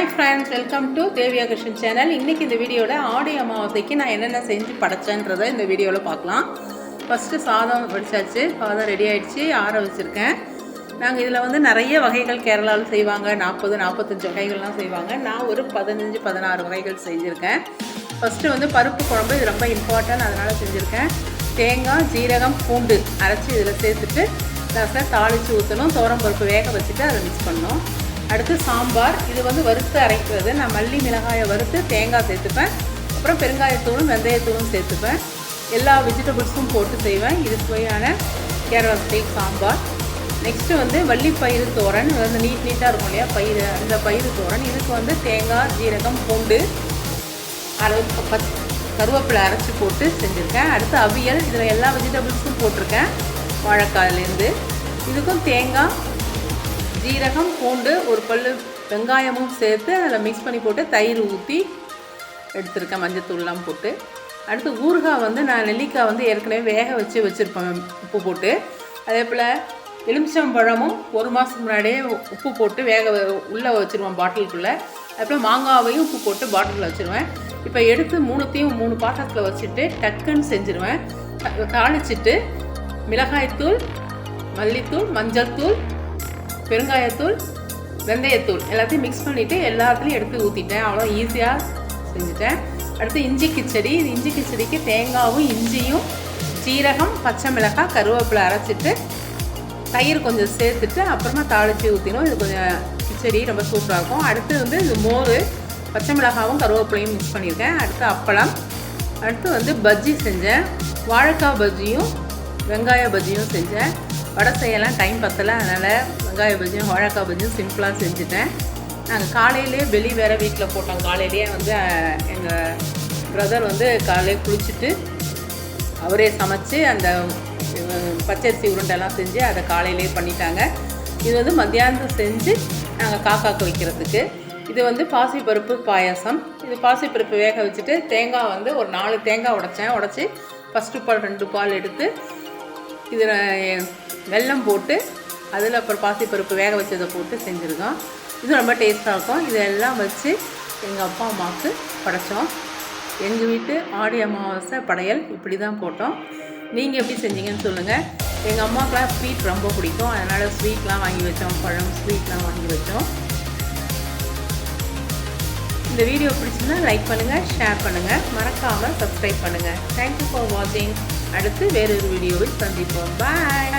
Hi friends welcome to Deviya Krishnan channel இன்றைக்கி இந்த வீடியோவில் ஆடி அமாவாசைக்கு நான் என்னென்ன செஞ்சு படைச்சேன்றதை இந்த வீடியோவில் பார்க்கலாம். ஃபஸ்ட்டு சாதம் படித்தாச்சு சாதம் ரெடி ஆகிடுச்சு ஆற வச்சுருக்கேன். நாங்கள் இதில் வந்து நிறைய வகைகள் கேரளாவில் செய்வாங்க. நாற்பது நாற்பத்தஞ்சு வகைகள்லாம் செய்வாங்க. நான் ஒரு பதினஞ்சு பதினாறு வகைகள் செஞ்சுருக்கேன். ஃபஸ்ட்டு வந்து பருப்பு குழம்பு இது ரொம்ப இம்பார்ட்டன்ட் அதனால் செஞ்சுருக்கேன். தேங்காய் ஜீரகம் பூண்டு அரைச்சி இதில் சேர்த்துட்டு ரசம் தாளித்து ஊற்றணும் பருப்பு வேக வச்சுட்டு அதை மிக்ஸ் பண்ணணும். அடுத்து சாம்பார். இது வந்து வறுத்து அரைக்கிறது. நான் மல்லி மிளகாயை வறுத்து தேங்காய் சேர்த்துப்பேன். அப்புறம் பெருங்காயத்தூளும் வெந்தயத்தூளும் சேர்த்துப்பேன். எல்லா வெஜிடபிள்ஸும் போட்டு செய்வேன். இது சுவையான கேரளா ஸ்டேக் சாம்பார். நெக்ஸ்ட்டு வந்து வள்ளிப்பயிறு தோரன். வந்து நீட் நீட்டாக இருக்கும் இல்லையா? பயிறு அந்த பயிறு தோரன். இதுக்கு வந்து தேங்காய் ஜீரகம் பூண்டு அரை பச் கருவேப்பிலை அரைச்சி போட்டு செஞ்சுருக்கேன். அடுத்து அவியல். இதில் எல்லா வெஜிடபிள்ஸும் போட்டிருக்கேன். வாழைக்காயிலேருந்து. இதுக்கும் தேங்காய் ஜீரகம் பூண்டு ஒரு பல் வெங்காயமும் சேர்த்து அதில் மிக்ஸ் பண்ணி போட்டு தயிர் ஊற்றி எடுத்திருக்கேன் மஞ்சத்தூள்லாம் போட்டு. அடுத்து ஊறுகாய் வந்து நான் நெல்லிக்காய் வந்து ஏற்கனவே வேக வச்சு வச்சுருப்பேன் உப்பு போட்டு. அதே போல் எலுமிச்சம்பழமும் ஒரு மாதத்துக்கு முன்னாடியே உப்பு போட்டு வேக உள்ளே வச்சுருவேன் பாட்டிலுக்குள்ளே. போல் மாங்காவையும் உப்பு போட்டு பாட்டிலில் வச்சுருவேன். இப்போ எடுத்து மூணுத்தையும் மூணு பாத்திரத்தில் வச்சுட்டு டக்குன்னு செஞ்சுருவேன். தாளிச்சிட்டு மிளகாய்த்தூள் மல்லித்தூள் மஞ்சள் தூள் பெருங்காயத்தூள் வெந்தயத்தூள் எல்லாத்தையும் மிக்ஸ் பண்ணிவிட்டு எல்லாத்துலேயும் எடுத்து ஊற்றிட்டேன் அவ்வளோ ஈஸியாக செஞ்சுட்டேன். அடுத்து இஞ்சி கிச்சடி. இது இஞ்சி கிச்சடிக்கு தேங்காவும் இஞ்சியும் சீரகம் பச்சை மிளகாய் கருவேப்பிலை அரைச்சிட்டு தயிர் கொஞ்சம் சேர்த்துட்டு அப்புறமா தாளித்து ஊற்றினோம் இது கொஞ்சம் கிச்சடி ரொம்ப சூப்பராக இருக்கும். அடுத்து வந்து இது மோர் பச்சை மிளகாவும் கருவேப்பிலையும் மிக்ஸ் பண்ணியிருக்கேன். அடுத்து அப்பளம். அடுத்து வந்து பஜ்ஜி செஞ்சேன். வாழைக்காய் பஜ்ஜியும் வெங்காய பஜ்ஜியும் செஞ்சேன். வடை செய்யலாம் டைம் பத்தலை. அதனால் வெங்காய பஜ்ஜியும் வாழைக்காய் பஜ்ஜியும் சிம்பிளாக செஞ்சுட்டேன். நாங்கள் காலையிலே வெளி வேறு வீட்டில் போட்டோம். காலையிலேயே வந்து எங்கள் பிரதர் வந்து காலையிலே குளிச்சுட்டு அவரே சமைச்சு அந்த பச்சரிசி உருண்டெல்லாம் செஞ்சு அதை காலையிலே பண்ணிட்டாங்க. இது வந்து மத்தியானம் செஞ்சு நாங்கள் காக்காக்கு வைக்கிறதுக்கு. இது வந்து பாசிப்பருப்பு பாயாசம். இது பாசிப்பருப்பு வேக வச்சுட்டு தேங்காய் வந்து ஒரு நாலு தேங்காய் உடைச்சேன். உடச்சி ஃபஸ்ட்டு பால் ரெண்டு பால் எடுத்து இதில் வெல்லம் போட்டு அதில் அப்புறம் பாசிப்பருப்பு வேக வச்சதை போட்டு செஞ்சுருக்கோம். இது ரொம்ப டேஸ்ட்டாக இருக்கும். இதெல்லாம் வச்சு எங்கள் அப்பா அம்மாவுக்கு படைத்தோம் எங்கள் வீட்டு ஆடி அமாவாசை படையல் இப்படி தான் போட்டோம். நீங்கள் எப்படி செஞ்சீங்கன்னு சொல்லுங்கள். எங்கள் அம்மாவுக்குலாம் ஸ்வீட் ரொம்ப பிடிக்கும். அதனால் ஸ்வீட்லாம் வாங்கி வச்சோம். பழம் ஸ்வீட்லாம் வாங்கி வச்சோம். இந்த வீடியோ பிடிச்சிருந்தா லைக் பண்ணுங்கள் ஷேர் பண்ணுங்கள். மறக்காமல் சப்ஸ்கிரைப் பண்ணுங்கள். தேங்க்யூ ஃபார் வாட்சிங் அடுத்து வேறொரு வீடியோவில் சந்திப்போம். பாய்